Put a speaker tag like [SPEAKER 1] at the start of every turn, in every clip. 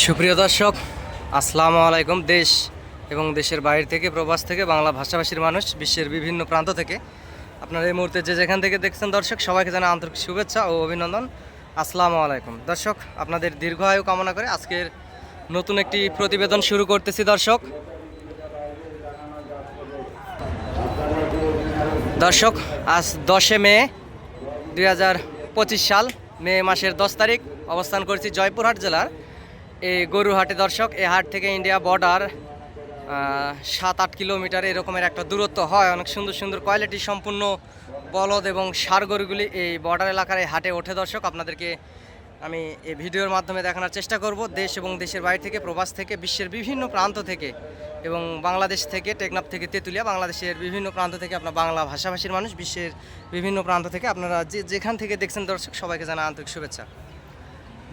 [SPEAKER 1] সুপ্রিয় দর্শক, আসসালামু আলাইকুম। দেশ এবং দেশের বাইরে থেকে, প্রবাস থেকে, বাংলা ভাষাভাষীর মানুষ, বিশ্বের বিভিন্ন প্রান্ত থেকে। আপনারা এই মুহূর্তে যে যেখান থেকে দেখছেন দর্শক, সবাইকে জানা আন্তরিক শুভেচ্ছা ও অভিনন্দন। আসসালামু আলাইকুম। দর্শক, আপনাদের দীর্ঘ আয়ু কামনা করে আজকের নতুন একটি প্রতিবেদন শুরু করতেছি দর্শক। দর্শক, আজ দশে মে দু হাজার পঁচিশ সাল, মে মাসের দশ তারিখ, অবস্থান করছি জয়পুরহাট জেলার এই গরুহাটে দর্শক, এই হাট থেকে ইন্ডিয়া বর্ডার সাত আট কিলোমিটার এরকমের একটা দূরত্ব হয়। অনেক সুন্দর সুন্দর কোয়ালিটি সম্পূর্ণ বলদ এবং সার গরুগুলি এই বর্ডার এলাকার এই হাটে ওঠে। দর্শক, আপনাদেরকে আমি এই ভিডিওর মাধ্যমে দেখানোর চেষ্টা করব। দেশ এবং দেশের বাইরে থেকে, প্রবাস থেকে, বিশ্বের বিভিন্ন প্রান্ত থেকে এবং বাংলাদেশ থেকে, টেকনাফ থেকে তেঁতুলিয়া, বাংলাদেশের বিভিন্ন প্রান্ত থেকে আপনার বাংলা ভাষাভাষীর মানুষ, বিশ্বের বিভিন্ন প্রান্ত থেকে আপনারা যে যেখান থেকে দেখছেন দর্শক, সবাইকে জানা আন্তরিক শুভেচ্ছা।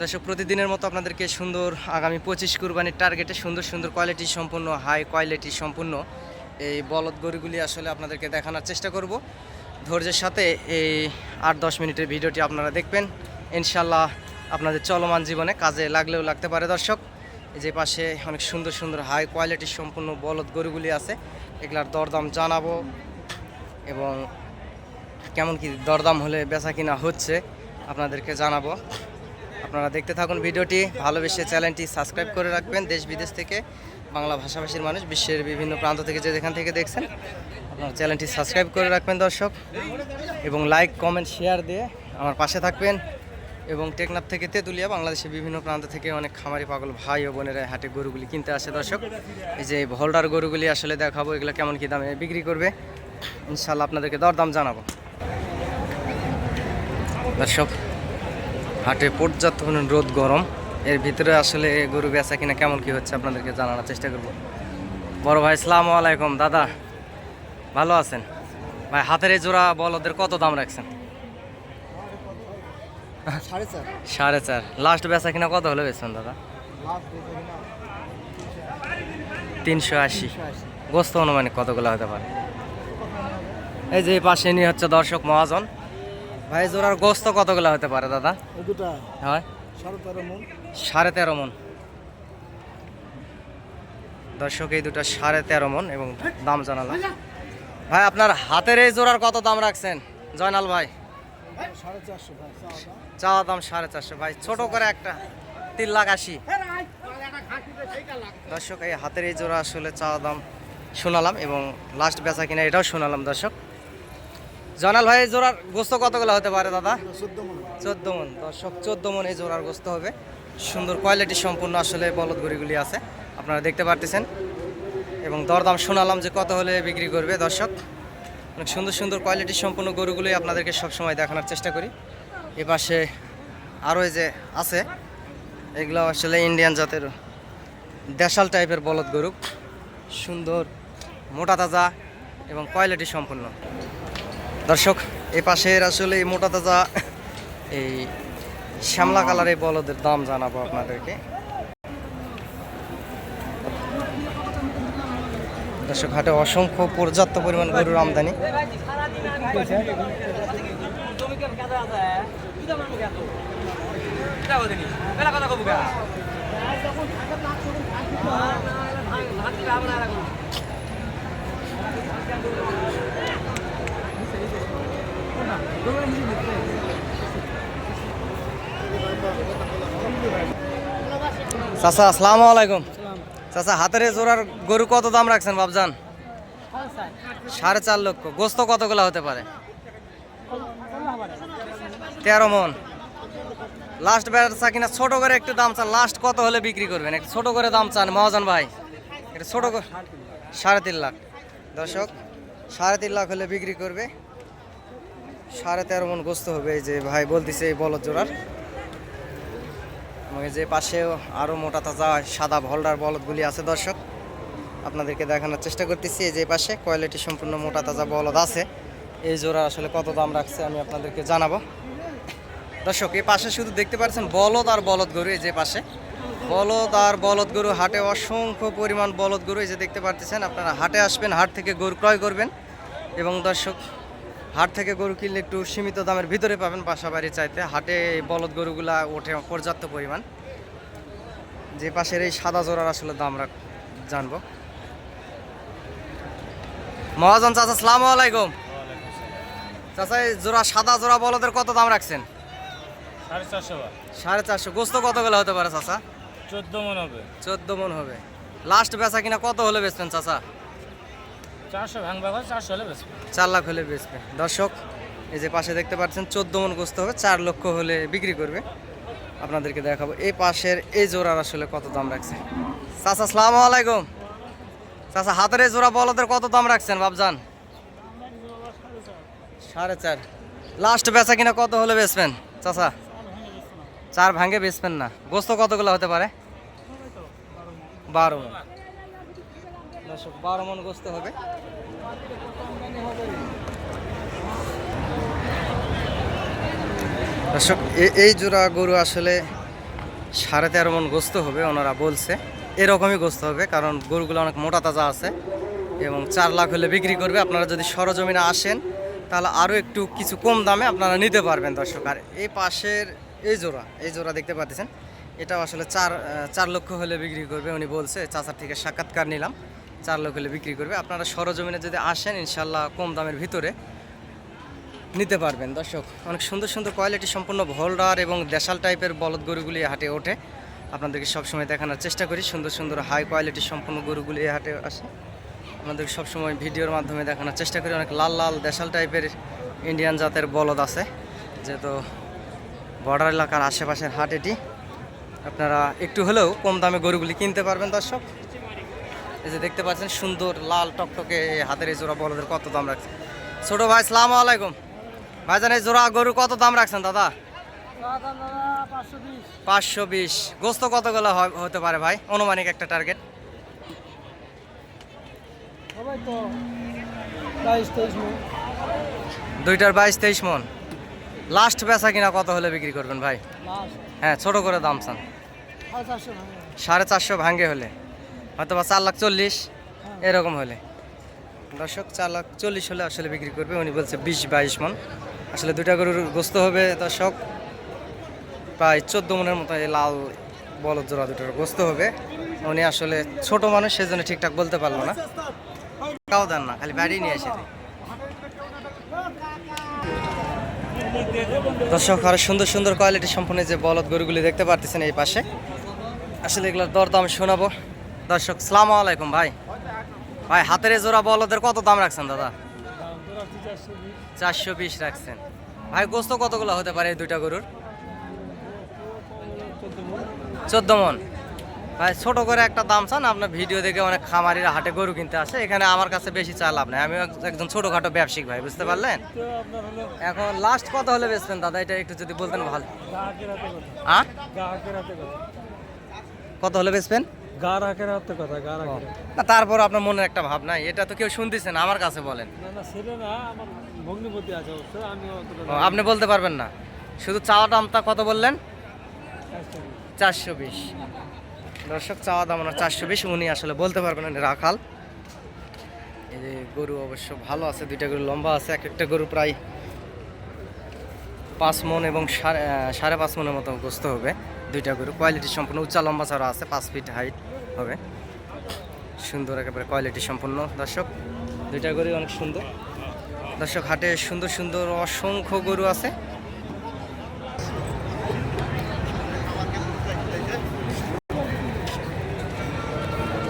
[SPEAKER 1] দর্শক, প্রতিদিনের মতো আপনাদেরকে সুন্দর আগামী পঁচিশ কুরবানির টার্গেটে সুন্দর সুন্দর কোয়ালিটি সম্পূর্ণ হাই কোয়ালিটি সম্পূর্ণ এই বলদ গরুগুলি আসলে আপনাদেরকে দেখানোর চেষ্টা করব। ধৈর্যের সাথে এই আট দশ মিনিটের ভিডিওটি আপনারা দেখবেন। ইনশাল্লাহ আপনাদের চলমান জীবনে কাজে লাগলেও লাগতে পারে দর্শক। যে পাশে অনেক সুন্দর সুন্দর হাই কোয়ালিটি সম্পূর্ণ বলদ গরুগুলি আছে, এগুলার দরদাম জানাব এবং কেমন কি দরদাম হলে বেচা কিনা হচ্ছে আপনাদেরকে জানাব। আপনারা দেখতে থাকুন ভিডিওটি, ভালোবেসে চ্যানেলটি সাবস্ক্রাইব করে রাখবেন। দেশ বিদেশ থেকে বাংলা ভাষাভাষীর মানুষ, বিশ্বের বিভিন্ন প্রান্ত থেকে যে যেখান থেকে দেখছেন, আপনারা চ্যানেলটি সাবস্ক্রাইব করে রাখবেন, দর্শক। এবং লাইক কমেন্ট শেয়ার দিয়ে আমার পাশে থাকবেন। এবং টেকনাফ থেকে তেঁতুলিয়া, বাংলাদেশের বিভিন্ন প্রান্ত থেকে অনেক খামারি পাগল ভাই ও বোনেরা হাটে গরুগুলি কিনতে আসে, দর্শক। এই যে ভোল্ডার গরুগুলি আসলে দেখাবো, এগুলো কেমন কী দামে বিক্রি করবে। ইনশাল্লাহ আপনাদেরকে দরদাম জানাব। দর্শক হাটে পর্যাপ্ত পরিমাণ রোদ গরম। এর ভিতরে আসলে গরু বেচা কিনা কেমন কি হচ্ছে আপনাদেরকে জানানোর চেষ্টা করব। বড় ভাই সালামু আলাইকুম। দাদা ভালো আছেন? ভাই হাতের এই জোড়া বলদের কত দাম রাখছেন?
[SPEAKER 2] সাড়ে চার।
[SPEAKER 1] লাস্ট বেচা কিনা কত হলে বেচবেন দাদা? তিনশো আশি। গোস্ত অনুমানিক কতগুলো হতে পারে? এই যে পাশে নিয়ে হচ্ছে দর্শক মহাজন। ভাই জোড়ার গোস্ত কতগুলো হতে পারে দাদা?
[SPEAKER 2] দুটা।
[SPEAKER 1] হয়?
[SPEAKER 2] সাড়ে তেরো মন।
[SPEAKER 1] দর্শক এই দুটো সাড়ে তেরো মন এবং দাম জানালাম। ভাই আপনার হাতের এই জোড়ার কত দাম রাখছেন? জয়নাল ভাই।
[SPEAKER 2] চাওয়া দাম।
[SPEAKER 1] সাড়ে চারশো। ভাই ছোট করে একটা তিন লাখ আশি। দর্শক এই হাতের এই জোড়া আসলে চাওয়া দাম শোনালাম এবং লাস্ট বেচা কিনা এটাও শোনালাম দর্শক। জয়নাল ভাই জোড়ার গোস্ত কতগুলো হতে পারে দাদা?
[SPEAKER 2] চোদ্দ মন।
[SPEAKER 1] মন। দর্শক চোদ্দ মন এই জোড়ার গোস্ত হবে। সুন্দর কোয়ালিটি সম্পূর্ণ আসলে বলদ গড়িগুলি আছে। আপনারা দেখতে পারতেছেন। এবং দরদাম শোনালাম যে কত হলে বিক্রি করবে দর্শক। অনেক সুন্দর সুন্দর কোয়ালিটি সম্পূর্ণ গরুগুলোই আপনাদেরকে সবসময় দেখানোর চেষ্টা করি। এ পাশে আরও এই যে আছে এগুলো আসলে ইন্ডিয়ান জাতের দেশাল টাইপের বলদ গরু। সুন্দর মোটা তাজা এবং কোয়ালিটি সম্পূর্ণ। দর্শক এ পাশের আসলে এই মোটা তাজা এই শ্যামলা কালারের বলদের দাম জানাব আপনাদেরকে। দর্শক হাটে অসংখ্য পর্যাপ্ত পরিমাণ গরুর আমদানি। চাচা আসসালামু আলাইকুম। চাচা হাতের জোড়ার গরু কত দাম রাখছেন বাবজান সাড়ে চার। লক্ষ। গোস্ত কতগুলো হতে পারে? তেরো মন। লাস্ট বেচা কিনা ছোট করে একটু দাম চান। লাস্ট কত হলে বিক্রি করবেন? একটু ছোট করে দাম চান মহাজন ভাই। একটু ছোট করে সাড়ে তিন লাখ। দর্শক সাড়ে তিন লাখ হলে বিক্রি করবে। সাড়ে তেরো মন গোস্ত হবে, এই যে ভাই বলতেছে এই বলদ জোড়ার। এবং যে পাশেও আরও মোটা তাজা সাদা ভলডার বলদগুলি আছে দর্শক, আপনাদেরকে দেখানোর চেষ্টা করতেছি। এই যে পাশে কোয়ালিটি সম্পূর্ণ মোটা তাজা বলদ আছে। এই জোড়া আসলে কত দাম রাখছে আমি আপনাদেরকে জানাব। দর্শক, এই পাশে শুধু দেখতে পাচ্ছেন বলদ আর বলদ গরু, এই যে পাশে। বলদ আর বলদ গরু, হাটে অসংখ্য পরিমাণ বলদ গরু, এই যে দেখতে পারতেছেন, আপনারা হাটে আসবেন, হাট থেকে গরু ক্রয় করবেন। এবং দর্শক হাট থেকে গরু কিনলে একটু সীমিত দামের ভিতরে পাবেন বাসা বাড়ি চাইতে। হাটে বলদ গরুগুলা ওঠে পর্যাপ্ত পরিমাণ। যে পাশের এই সাদা জোড়ার আসলে দাম রাখ জানব। মহাজন চাচা সালাম আলাইকুম। চাচা এই জোড়া সাদা জোড়া বলদের কত দাম রাখছেন?
[SPEAKER 3] সাড়ে চারশো
[SPEAKER 1] সাড়ে চারশো। গোস্ত কত গেলে হতে পারে চাচা?
[SPEAKER 3] চোদ্দ মন হবে।
[SPEAKER 1] চোদ্দ মন হবে। লাস্ট বেচা কিনা কত হলে বেচবেন চাচা? চার লাখ হলে বেচবে। দর্শক, এই যে পাশে দেখতে পাচ্ছেন, চোদ্দ মন গোস্ত হবে, চার লক্ষ হলে বিক্রি করবে। আপনাদেরকে দেখাবো, এই পাশের এই জোড়ার আসলে কত দাম রাখছে। চাচা সালাম আলাইকুম। চাচা, হাতের এই জোড়া বলদের কত দাম রাখছেন বাবজান সাড়ে চার। লাস্ট বেচা কিনা কত হলে বেচবেন, চাচা? চার ভাঙে বেচবেন না। গোস্ত কতগুলো হতে পারে? বারো দর্শক, বারো মন গোস্ত হবে। দর্শক এই জোড়া গরু আসলে সাড়ে তেরো মন গোস্ত হবে, ওনারা বলছে। এরকমই গোস্ত হবে, কারণ গরুগুলো অনেক মোটা তাজা আছে এবং চার লাখ হলে বিক্রি করবে। আপনারা যদি সরজমিনে আসেন, তাহলে আরও একটু কিছু কম দামে আপনারা নিতে পারবেন দর্শক। আর এই পাশের এই জোড়া এই জোড়া দেখতে পাচ্ছেন, এটাও আসলে চার চার লক্ষ হলে বিক্রি করবে, উনি বলছে, চাচার থেকে সাক্ষাৎকার নিলাম। চার লোক হলে বিক্রি করবে। আপনারা সরজমিনে যদি আসেন ইনশাল্লাহ কম দামের ভিতরে নিতে পারবেন। দর্শক, অনেক সুন্দর সুন্দর কোয়ালিটি সম্পূর্ণ ভোল্ডার এবং দেশাল টাইপের বলদ গরুগুলি হাটে ওঠে। আপনাদেরকে সবসময় দেখানোর চেষ্টা করি, সুন্দর সুন্দর হাই কোয়ালিটি সম্পূর্ণ গরুগুলি হাটে আসে। আমাদেরকে সবসময় ভিডিওর মাধ্যমে দেখানোর চেষ্টা করি, অনেক লাল লাল দেশাল টাইপের ইন্ডিয়ান জাতের বলদ আছে। যেহেতু বর্ডার এলাকার আশেপাশের হাট এটি। আপনারা একটু হলেও কম দামে গরুগুলি কিনতে পারবেন, দর্শক। এই যে দেখতে পাচ্ছেন সুন্দর লাল টকটকে হাতের এই জোড়া বলদের কত দাম রাখছে ছোট ভাই সালাম আলাইকুম। ভাইজান এই জোড়া গরু কত দাম রাখছেন দাদা? পাঁচশো বিশ। গোস্ত কতগুলো হতে পারে ভাই? অনুমানিক একটা টার্গেট দুইটার বাইশ তেইশ মন। লাস্ট বেচা কিনা কত হলে বিক্রি করবেন ভাই? হ্যাঁ ছোট করে দাম চান।
[SPEAKER 2] সাড়ে চারশো
[SPEAKER 1] ভাঙ্গে হলে। হয়তো বা চার লাখ চল্লিশ এরকম হলে। দর্শক চার লাখ চল্লিশ হলে আসলে বিক্রি করবে উনি বলছে বিশ বাইশ মন। আসলে দুইটা গরুর গোস্ত হবে দর্শক প্রায় চোদ্দ মনের মতো এই লাল বলদ জোড়া দুটোর গোস্ত হবে। উনি আসলে ছোট মানুষ সেজন্য ঠিকঠাক বলতে পারল না। টাকাও দেন না খালি বাড়ি নিয়ে এসে দর্শক আরও সুন্দর সুন্দর কোয়ালিটি সম্পন্ন যে বলদ গরুগুলি দেখতে পারতেছেন এই পাশে। আসলে এগুলোর দরদাম শোনাবো। দর্শক সালাম আলাইকুম ভাই। ভাই হাতের জোড়া বলদের কত দাম রাখছেন দাদা? চারশো বিশ রাখছেন। ভাই গোস্ত কতগুলো হতে পারে দুইটা গরুর? চোদ্দ মন। ভাই ছোট করে একটা দাম চান আপনার ভিডিও দেখে অনেক খামারিরা হাটে গরু কিনতে আসে। এখানে আমার কাছে বেশি চা লাভ নাই। আমি একজন ছোটোখাটো ব্যবসায়িক ভাই বুঝতে পারলেন? এখন লাস্ট কত হলে বেচবেন দাদা? এটা একটু যদি বলতেন ভালো। হ্যাঁ? কত হলে বেচবেন?
[SPEAKER 2] গা রাখের হাতে কথা গা
[SPEAKER 1] ও, না তারপর আপনার মনের একটা ভাব নাই এটা তো কেউ শুনতেছেন আমার কাছে বলেন।
[SPEAKER 2] না না ছেলে না আমার ভগ্নিপতি আছে অবশ্য আমি
[SPEAKER 1] আপনি বলতে পারবেন না। শুধু চাওয়া দামটা কত বললেন? চারশো বিশ। দর্শক চাওয়া দাম ওনার চারশো বিশ উনি আসলে বলতে পারবেন রাখাল। এই যে গরু অবশ্য ভালো আছে দুইটা গরু লম্বা আছে এক একটা গরু প্রায় পাঁচ মন এবং সাড়ে সাড়ে পাঁচ মনের মতো গোস্ত হবে দুইটা গরু। কোয়ালিটি সম্পূর্ণ উচ্চা লম্বা ছাড়া আছে পাঁচ ফিট হাইট। হবে। সুন্দর একেবারে কোয়ালিটি সম্পূর্ণ দর্শক। দুইটা গরু অনেক সুন্দর। দর্শক, হাটে সুন্দর সুন্দর অসংখ্য গরু আছে।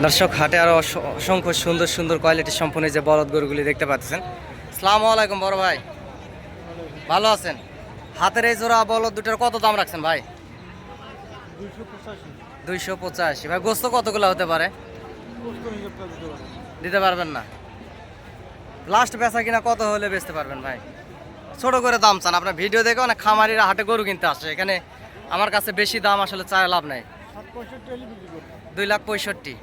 [SPEAKER 1] দর্শক, হাটে আরও অসংখ্য সুন্দর সুন্দর কোয়ালিটি সম্পন্ন যে বলদ গরুগুলি দেখতে পাচ্ছেন। সালাম আলাইকুম বড় ভাই। ভালো আছেন? হাতের এই জোড়া বলদ দুটার কত দাম রাখছেন ভাই?
[SPEAKER 2] দুইশো পঁচাশি।
[SPEAKER 1] ভাই গোস্ত কতগুলো হতে পারে?
[SPEAKER 2] দিতে
[SPEAKER 1] পারবেন না। লাস্ট বেচা কিনা কত হলে বেচতে পারবেন ভাই? ছোট করে দাম চান। আপনার ভিডিও দেখে অনেক খামারিরা হাটে গরু কিনতে আসে। এখানে আমার কাছে বেশি দাম আসলে চায় লাভ নাই। দুই লাখ পঁয়ষট্টি।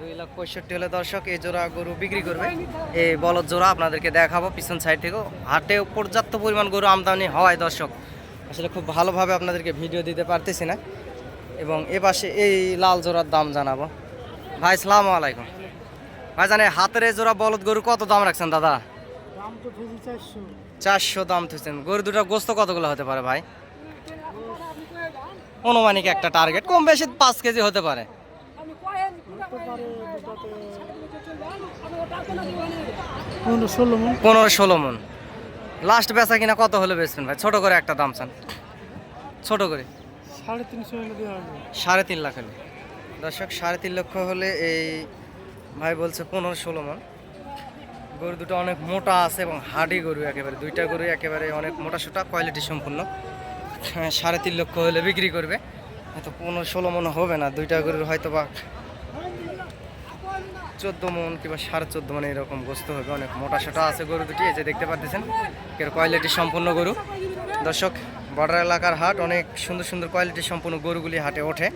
[SPEAKER 1] দুই লাখ পঁয়ষট্টি হলে দর্শক এই জোড়া গরু বিক্রি করবে। এই বলদ জোড়া আপনাদেরকে দেখাবো পিছন সাইড থেকেও। হাটে পর্যাপ্ত পরিমাণ গরু আমদানি হওয়ায় দর্শক। আসলে খুব ভালোভাবে আপনাদেরকে ভিডিও দিতে পারতেছি না। এবং এ পাশে এই লাল জোড়ার দাম জানাব। ভাই সালাম আলাইকুম। ভাই জানে হাতের জোড়া বলদ গরু কত দাম রাখছেন দাদা?
[SPEAKER 2] চারশো।
[SPEAKER 1] দাম থুছেন গরু দুটো গোস্ত কতগুলো হতে পারে ভাই? অনুমানিক একটা টার্গেট কম বেশি পাঁচ কেজি হতে পারে।
[SPEAKER 2] মন।
[SPEAKER 1] পনেরো ষোলো মন। লাস্ট বেচা কিনা কত হলে বেচবেন ভাই? ছোট করে একটা দাম চান। ছোট করে।
[SPEAKER 2] সাড়ে তিনশো হলে
[SPEAKER 1] সাড়ে তিন লাখ হলে। দর্শক সাড়ে তিন লক্ষ হলে এই ভাই বলছে পনেরো ষোলো মন। গরু দুটো অনেক মোটা আছে এবং হাডি গরু একেবারে। দুইটা গরু একেবারে অনেক মোটা সোটা কোয়ালিটি সম্পূর্ণ। হ্যাঁ, সাড়ে তিন লক্ষ হলে বিক্রি করবে। হয়তো পনেরো ষোলো মন হবে না। দুইটা গরুর হয়তো বা চোদ্দ মন কিংবা সাড়ে চোদ্দ মন এরকম গোস্ত হবে, অনেক মোটা সোটা আছে গরু দুটি, এই যে দেখতে পাচ্ছেন এর কোয়ালিটি সম্পূর্ণ গরু। দর্শক, বর্ডার এলাকার হাট, অনেক সুন্দর সুন্দর কোয়ালিটি সম্পূর্ণ গরুগুলি হাটে ওঠে।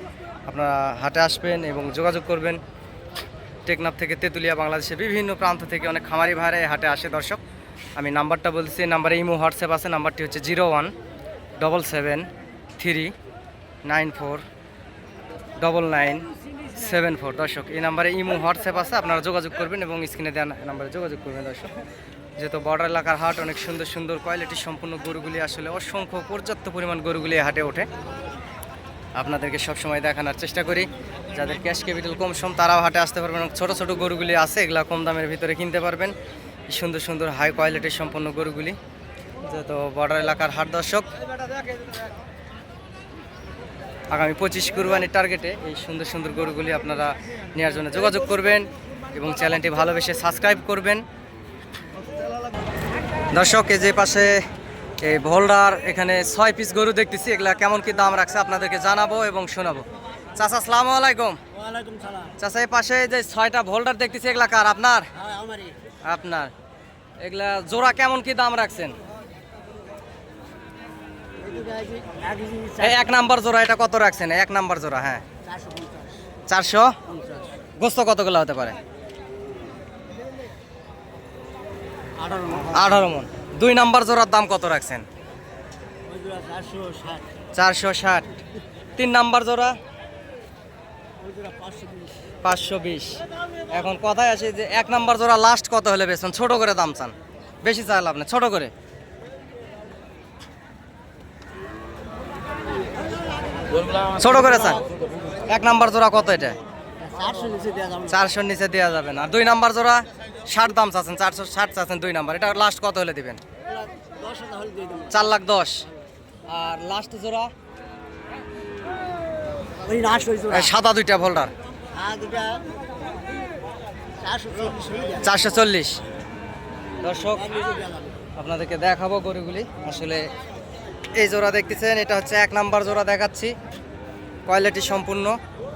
[SPEAKER 1] আপনারা হাটে আসবেন এবং যোগাযোগ করবেন। টেকনাফ থেকে তেঁতুলিয়া বাংলাদেশে বিভিন্ন প্রান্ত থেকে অনেক খামারি ভাড়ায় হাটে আসে, দর্শক। আমি নাম্বারটা বলছি নাম্বারে ইমো, হোয়াটসঅ্যাপ আছে, নাম্বারটি হচ্ছে zero one double seven three nine four double nine seven four, দর্শক, এই নাম্বারে ইমো, হোয়াটসঅ্যাপ আছে, আপনারা যোগাযোগ করবেন এবং স্ক্রিনে দেওয়া নাম্বারে যোগাযোগ করবেন, দর্শক। যেহেতু বর্ডার এলাকার হাট অনেক সুন্দর সুন্দর কোয়ালিটি সম্পূর্ণ গরুগুলি আসলে অসংখ্য পর্যাপ্ত পরিমাণ গরুগুলি হাটে ওঠে। আপনাদেরকে সবসময় দেখানোর চেষ্টা করি, যাদের ক্যাশ ক্যাপিটাল কম সম, তারাও হাটে আসতে পারবেন ছোটো ছোটো গরুগুলি আছে, এগুলা কম দামের ভিতরে কিনতে পারবেন। সুন্দর সুন্দর হাই কোয়ালিটির সম্পন্ন গরুগুলি। যেহেতু বর্ডার এলাকার হাট, দর্শক আগামী পঁচিশ কুরবানির টার্গেটে এই সুন্দর সুন্দর গরুগুলি আপনারা নেওয়ার জন্য যোগাযোগ করবেন এবং চ্যানেলটি ভালোবেসে সাবস্ক্রাইব করবেন। দর্শক এই যে পাশে এই ভোল্ডার এখানে ছয় পিস গরু দেখতেছি। এগুলা কেমন কি দাম রাখছে আপনাদেরকে জানাব এবং শোনাবো। চাচা আসসালামু আলাইকুম। চাচা এই পাশে যে ছয়টা ভোল্ডার দেখতেছি এগুলা কার? আপনার?
[SPEAKER 2] হ্যাঁ
[SPEAKER 1] আপনার। এগুলা জোড়া কেমন কি দাম রাখছেন? এক নাম্বার জোড়া, এটা কত রাখছেন? এক নাম্বার জোড়া হ্যাঁ। চারশো? গোস্ত কতগুলো হতে পারে? আঠারো মন। দুই নাম্বার জোড়ার দাম কত রাখছেন?
[SPEAKER 2] চারশো ষাট।
[SPEAKER 1] তিন নাম্বার জোড়া?
[SPEAKER 2] পাঁচশো বিশ।
[SPEAKER 1] এখন কথায় আছে যে, এক নাম্বার জোড়া লাস্ট কত হলে বেচছেন ছোট করে দাম চান। বেশি চাল আপনি ছোট করে। ছোট করে চান এক নাম্বার জোড়া কত এটা? চারশোর নিচে দেওয়া যাবে না। দুই নাম্বার জোড়া ষাট দাম চাচ্ছেন চারশো ষাট চাচ্ছেন দুই নাম্বার। এটা লাস্ট কত হলে দিবেন? চার লাখ দশ। আর লাস্ট জোড়া? সাদা দুইটা ভোল্ডার
[SPEAKER 2] চারশো চল্লিশ হয়ে
[SPEAKER 1] চারশো চল্লিশ। দর্শক আপনাদেরকে দেখাবো গরুগুলি। আসলে এই জোড়া দেখতেছেন, এটা হচ্ছে এক নাম্বার জোড়া দেখাচ্ছি। কোয়ালিটি সম্পূর্ণ।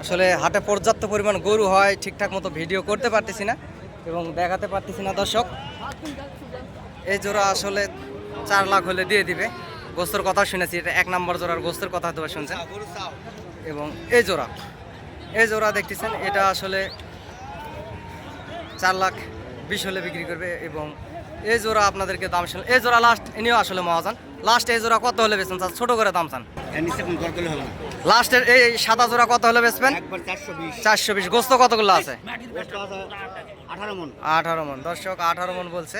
[SPEAKER 1] আসলে হাটে পর্যাপ্ত পরিমাণ গরু হয়, ঠিকঠাক মতো ভিডিও করতে পারতেছি না এবং দেখাতে পারতেছি না দর্শক। এই জোড়া আসলে চার লাখ হলে দিয়ে দিবে। গোস্তর কথা শুনেছি, এটা এক নাম্বার জোড়ার গোস্তর কথা বা শুনছেন। এবং এই জোড়া এই জোড়া দেখতেছেন, এটা আসলে চার লাখ বিশ হলে বিক্রি করবে এবং এই জোড়া আপনাদেরকে দাম শুনলে এই জোড়া লাস্ট ইনিও আসলে মহাজান। লাস্ট এই জোড়া কত হলে বেচবেন ছোট করে দাম চান। লাস্টের এই সাদা জোড়া কত হলে বেচবেন?
[SPEAKER 2] চারশো বিশ।
[SPEAKER 1] গোস্ত কতগুলো আছে
[SPEAKER 2] আঠারো মন।
[SPEAKER 1] আঠারো মন। দর্শক আঠারো মন বলছে।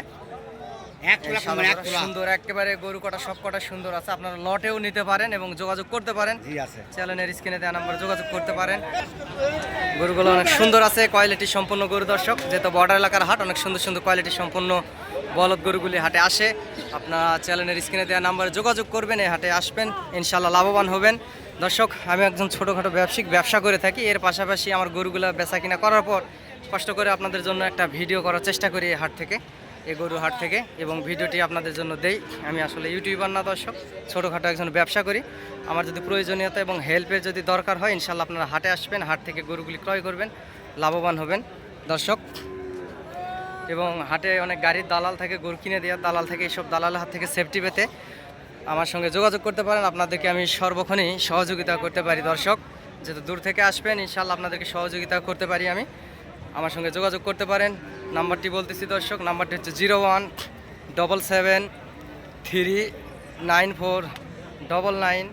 [SPEAKER 1] সুন্দর একেবারে গরু কটা সব কটা সুন্দর আছে। আপনারা লটেও নিতে পারেন এবং যোগাযোগ করতে পারেন।
[SPEAKER 2] জি আছে।
[SPEAKER 1] চ্যানেলের স্ক্রিনে দেওয়া নাম্বার যোগাযোগ করতে পারেন। গরুগুলো অনেক সুন্দর আছে কোয়ালিটি সম্পূর্ণ গরু দর্শক। যেহেতু বর্ডার এলাকার হাট অনেক সুন্দর সুন্দর কোয়ালিটি সম্পূর্ণ বলদ গরুগুলি হাটে আসে। আপনারা চ্যানেলের স্ক্রিনে দেওয়া নাম্বারে যোগাযোগ করবেন এই হাটে আসবেন ইনশাল্লাহ লাভবান হবেন। দর্শক আমি একজন ছোটোখাটো ব্যবসায়িক ব্যবসা করে থাকি। এর পাশাপাশি আমার গরুগুলো বেচা কিনা করার পর কষ্ট করে আপনাদের জন্য একটা ভিডিও করার চেষ্টা করি এই হাট থেকে। এই গরু হাট থেকে এবং ভিডিওটি আপনাদের জন্য দেই। আমি আসলে ইউটিউবার না, দর্শক। ছোটোখাটো একজন ব্যবসা করি। আমার যদি প্রয়োজনীয়তা এবং হেল্পের যদি দরকার হয় ইনশাল্লাহ আপনারা হাটে আসবেন, হাট থেকে গরুগুলি ক্রয় করবেন, লাভবান হবেন। দর্শক, এবং হাটে অনেক গাড়ির দালাল থাকে, গরু কিনে দেওয়া দালাল থেকে, এইসব দালালের হাত থেকে সেফটি পেতে আমার সঙ্গে যোগাযোগ করতে পারেন। আপনাদেরকে আমি সর্বক্ষণই সহযোগিতা করতে পারি, দর্শক। যেহেতু দূর থেকে আসবেন ইনশাল্লাহ আপনাদেরকে সহযোগিতা করতে পারি আমি। আমার সঙ্গে যোগাযোগ করতে পারেন। নাম্বারটি বলতেছি দর্শক, নাম্বারটি হচ্ছে zero one double seven three nine four double nine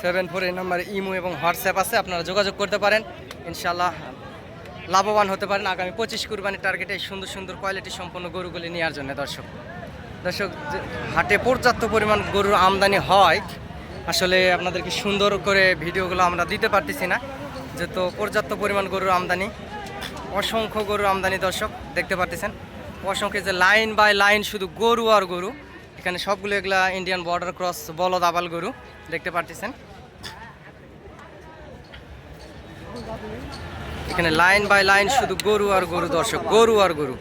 [SPEAKER 1] seven four এই নাম্বারে ইমো এবং হোয়াটসঅ্যাপ আছে, আপনারা যোগাযোগ করতে পারেন। ইনশাল্লাহ লাভবান হতে পারেন। আগামী পঁচিশ কুরবানির টার্গেটে এই সুন্দর সুন্দর কোয়ালিটি সম্পন্ন গরুগুলি নেওয়ার জন্য দর্শক। দর্শক হাটে পর্যাপ্ত পরিমাণ গরুর আমদানি হয়, আসলে আপনাদেরকে সুন্দর করে ভিডিওগুলো আমরা দিতে পারতেছি না। যেহেতু পর্যাপ্ত পরিমাণ গরুর আমদানি অসংখ্য গরুর আমদানি দর্শক দেখতে পারতেছেন। অসংখ্য যে লাইন বাই লাইন শুধু গরু আর গরু, এখানে সবগুলো এগুলা ইন্ডিয়ান বর্ডার ক্রস বলদ আবাল গরু দেখতে পারতেছেন। এখানে লাইন বাই লাইন শুধু গরু আর গরু দর্শক, গরু আর গরু,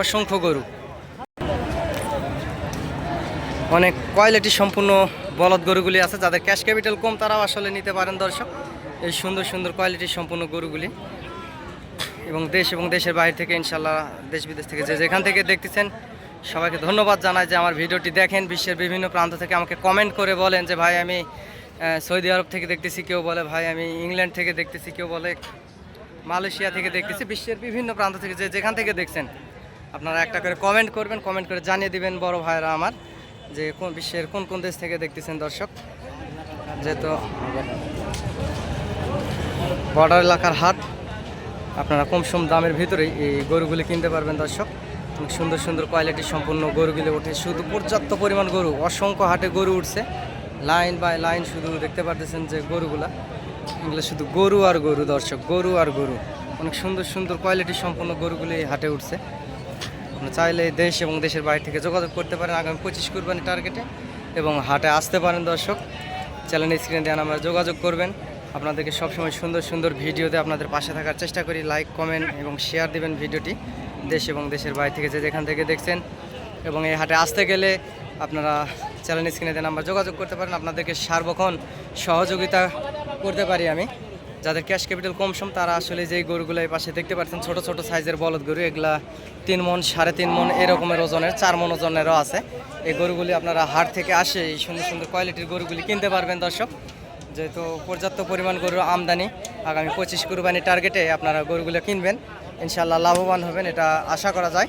[SPEAKER 1] অসংখ্য গরু। অনেক কোয়ালিটি সম্পূর্ণ বলদ গরুগুলি আছে, যাদের ক্যাশ ক্যাপিটাল কম তারাও আসলে নিতে পারেন দর্শক। এই সুন্দর সুন্দর কোয়ালিটি সম্পূর্ণ গরুগুলি। এবং দেশ এবং দেশের বাইরে থেকে ইনশাল্লাহ দেশ বিদেশ থেকে যে যেখান থেকে দেখতেছেন, সবাইকে ধন্যবাদ জানাই যে আমার ভিডিওটি দেখেন। বিশ্বের বিভিন্ন প্রান্ত থেকে আমাকে কমেন্ট করে বলেন যে, ভাই, আমি সৌদি আরব থেকে দেখতেছি। কেউ বলে, ভাই, আমি ইংল্যান্ড থেকে দেখতেছি। কেউ বলে, মালয়েশিয়া থেকে দেখতেছি। বিশ্বের বিভিন্ন প্রান্ত থেকে যে যেখান থেকে দেখছেন, আপনারা একটা করে কমেন্ট করবেন কমেন্ট করে জানিয়ে দিবেন, বড় ভাইরা আমার, যে কোন বিশ্বের কোন কোন দেশ থেকে দেখতেছেন দর্শক। যেহেতু বর্ডার এলাকার হাট আপনারা কম সম দামের ভিতরেই এই গরুগুলি কিনতে পারবেন দর্শক। সুন্দর সুন্দর কোয়ালিটি সম্পূর্ণ গরুগুলি ওঠে। শুধু পর্যাপ্ত পরিমাণ গরু, অসংখ্য হাটে গরু উঠছে। লাইন বাই লাইন শুধু দেখতে পারতেছেন যে গরুগুলা। এগুলো শুধু গরু আর গরু দর্শক, গরু আর গরু। অনেক সুন্দর সুন্দর কোয়ালিটি সম্পূর্ণ গরুগুলি হাটে উঠছে। চাইলে দেশ এবং দেশের বাইরে থেকে যোগাযোগ করতে পারেন আগামী পঁচিশ কুরবানি টার্গেটে এবং হাটে আসতে পারেন দর্শক। চ্যানেল স্ক্রিনে দেন আমরা যোগাযোগ করবেন। আপনাদেরকে সবসময় সুন্দর সুন্দর ভিডিওতে আপনাদের পাশে থাকার চেষ্টা করি। লাইক কমেন্ট এবং শেয়ার দিবেন ভিডিওটি দেশ এবং দেশের বাইরে থেকে যে যেখান থেকে দেখছেন। এবং এই হাটে আসতে গেলে আপনারা চ্যানেল স্ক্রিনে আমরা যোগাযোগ করতে পারেন, আপনাদেরকে সার্বক্ষণ সহযোগিতা করতে পারি আমি। যাদের ক্যাশ ক্যাপিটাল কম সম, তারা আসলে যেই গরুগুলো এই পাশে দেখতে পাচ্ছেন, ছোট ছোট সাইজের বলদ গরু, এগুলা তিন মন, সাড়ে তিন মন এরকমের ওজনের, চার মন ওজনেরও আছে। এই গরুগুলি আপনারা হাট থেকে আসে, এই সুন্দর সুন্দর কোয়ালিটির গরুগুলি কিনতে পারবেন দর্শক। যেহেতু পর্যাপ্ত পরিমাণ গরুর আমদানি, আগামী পঁচিশ কুরবানি টার্গেটে আপনারা গরুগুলো কিনবেন। ইনশাল্লাহ লাভবান হবেন, এটা আশা করা যায়।